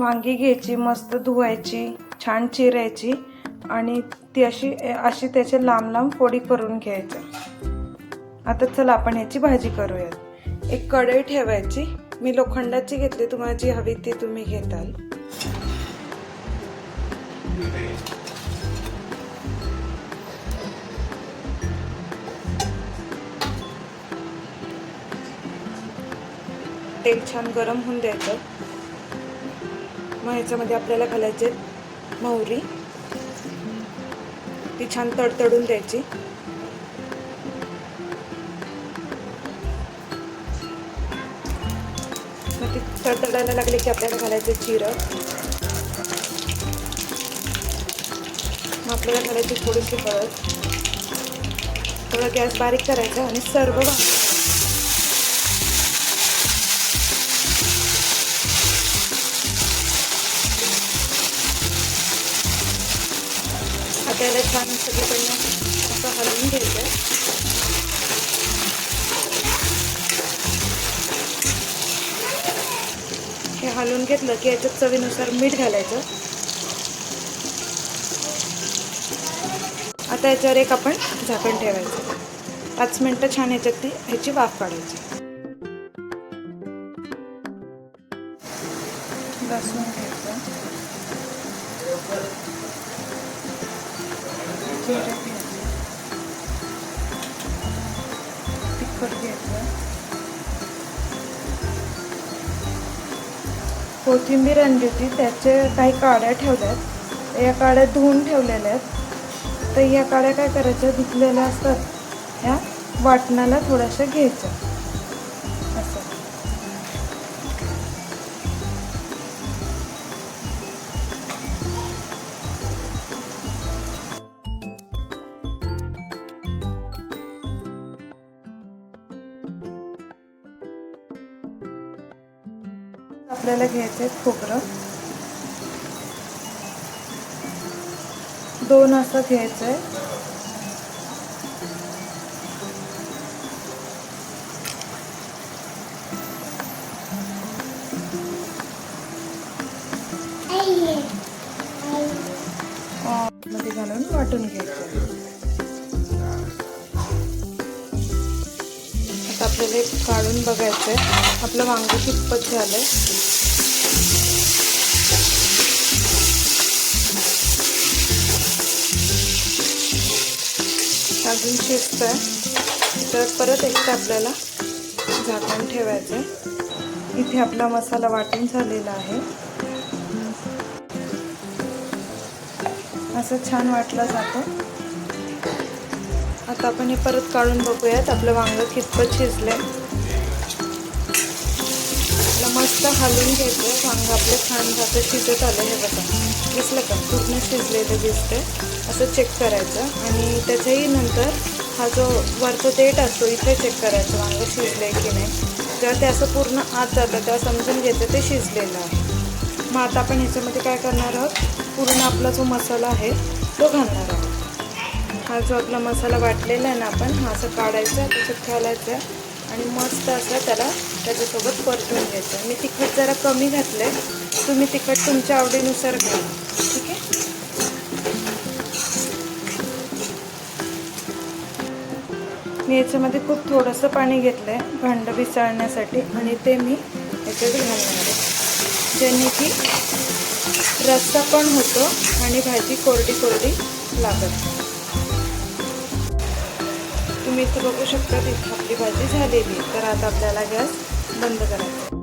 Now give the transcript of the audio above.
वांगी घ्यायची मस्त धुवायची छान चिरायची आणि ती अशी अशी त्याचे लांब लांब फोडी करून घ्यायच्या. आता चला आपण याची भाजी करूयात. एक कढई ठेवायची. मी लोखंडाची घेतली तुम्हाला जी हवी ती तुम्ही घेताल. तेल छान गरम होऊन द्यायचं. मग ह्याच्यामध्ये आपल्याला घालायचे मोहरी ती छान तडतडून द्यायची. मग ती तडतडायला लागली की आपल्याला घालायचं जिरं. मग आपल्याला घालायची थोडीशी हळद. थोडा गॅस बारीक करायचा आणि सर्व त्याला छान सगळीकडनं असं हलवून घ्यायचं. हे हलवून घेतलं की याच्यात चवीनुसार मीठ घालायचं. आता याच्यावर एक आपण झाकण ठेवायचं. पाच मिनटं छान याच्यात ती ह्याची वाफ काढायची. लसूण घ्यायचं. तिखट कोथिंबीर आणली होती त्याचे काही काड्या ठेवल्यात. या काड्या धुवून ठेवलेल्या आहेत. तर या काड्या काय करायच्या? धुतलेल्या असतात. ह्या वाटणाला थोड्याशा घ्यायच्या. आपल्याला घ्यायचं आहे खोबरं. दोन असं घ्यायचं आहे मध्ये घालून वाटून घ्यायचं आता आपल्याला एक काढून बघायचं आहे आपलं वांग कितपत आहे अजून शिजत आहे तर परत एकदा आपल्याला झाकून ठेवायचं आहे इथे आपला मसाला वाटून झालेला आहे. असं छान वाटलं जातं. आता आपण हे परत काढून बघूयात. आपलं वांगं कितपत शिजलंय. आपलं मस्त हलवून घ्यायचं वांग आपलं छान जातं शिजत आलं. हे बघा. दिसलं का? पूर्ण शिजलेलं दिसतंय. असं चेक करायचं. आणि त्याच्याही नंतर हा जो वरचं देठ असतो इथे चेक करायचं वांगं शिजलंय की नाही. जेव्हा ते असं पूर्ण आत जातं तेव्हा समजून घ्यायचं ते शिजलेलं आहे. मग आता आपण ह्याच्यामध्ये काय करणार आहोत? पूर्ण आपला जो मसाला आहे तो घालणार आहोत. हा जो आपला मसाला वाटलेला आहे ना आपण हा असं काढायचा त्याच्यात घालायचा आणि मस्त असं त्याला त्याच्यासोबत परतून घ्यायचं. मी तिखट जरा कमी घातलं आहे तुम्ही तिखट तुमच्या आवडीनुसार घ्या. ठीक आहे? मी याच्यामध्ये खूप थोडंसं पाणी घेतलं आहे भांड विसळण्यासाठी आणि ते मी याच्यात घालणार आहे. ज्याने की रस्सा पण होतो आणि भाजी कोरडी कोरडी लागत. तुम्ही इथं बघू शकता तिथं आपली भाजी झालेली तर आता आपल्याला गॅस बंद करायचा